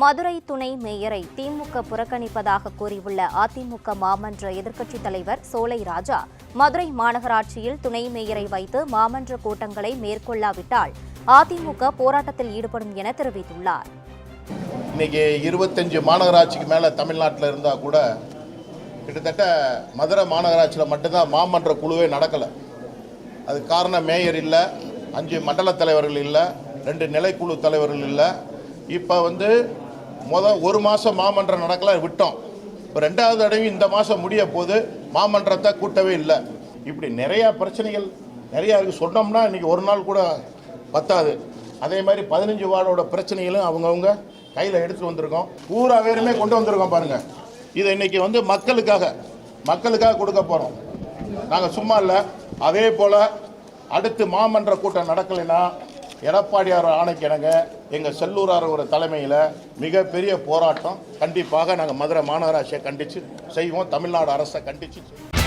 மதுரை துணை மேயரை திமுக புறக்கணிப்பதாக கூறியுள்ள அதிமுக மாமன்ற எதிர்க்கட்சித் தலைவர் சோலை ராஜா மதுரை மாநகராட்சியில் துணை மேயரை வைத்து மாமன்ற கூட்டங்களை மேற்கொள்ளாவிட்டால் அதிமுக போராட்டத்தில் ஈடுபடும் என தெரிவித்துள்ளார். இன்னைக்கு இருபத்தஞ்சு மாநகராட்சிக்கு மேலே தமிழ்நாட்டில் இருந்தால் கூட கிட்டத்தட்ட மதுரை மாநகராட்சியில் மட்டும்தான் மாமன்ற குழுவே நடக்கலை. அது காரணம் மேயர் இல்லை அஞ்சு மண்டல தலைவர்கள் இல்லை ரெண்டு நிலைக்குழு தலைவர்கள் இல்லை. இப்போ வந்து மொதல் ஒரு மாதம் மாமன்றம் நடக்கல விட்டோம். இப்போ ரெண்டாவது தடவை இந்த மாதம் முடிய போது மாமன்றத்தை கூட்டவே இல்லை. இப்படி நிறையா பிரச்சனைகள் நிறையா இருக்குது சொன்னோம்னா இன்றைக்கி ஒரு நாள் கூட பத்தாது. அதே மாதிரி பதினஞ்சு வார்டோட பிரச்சனைகளும் அவங்கவுங்க கையில் எடுத்துகிட்டு வந்திருக்கோம். பூரா வேறுமே கொண்டு வந்திருக்கோம் பாருங்கள் இதை இன்னைக்கு வந்து மக்களுக்காக மக்களுக்காக கொடுக்க போகிறோம் நாங்கள் சும்மா இல்லை. அதே போல் அடுத்து மாமன்ற கூட்டம் நடக்கலைன்னா எடப்பாடியார் ஆணைக்கு இணங்க எங்கள் செல்லூரார் ஒரு தலைமையில் மிகப்பெரிய போராட்டம் கண்டிப்பாக நாங்கள் மதுரை மாநகராட்சியை கண்டித்து செய்வோம் தமிழ்நாடு அரசை கண்டித்து செய்வோம்.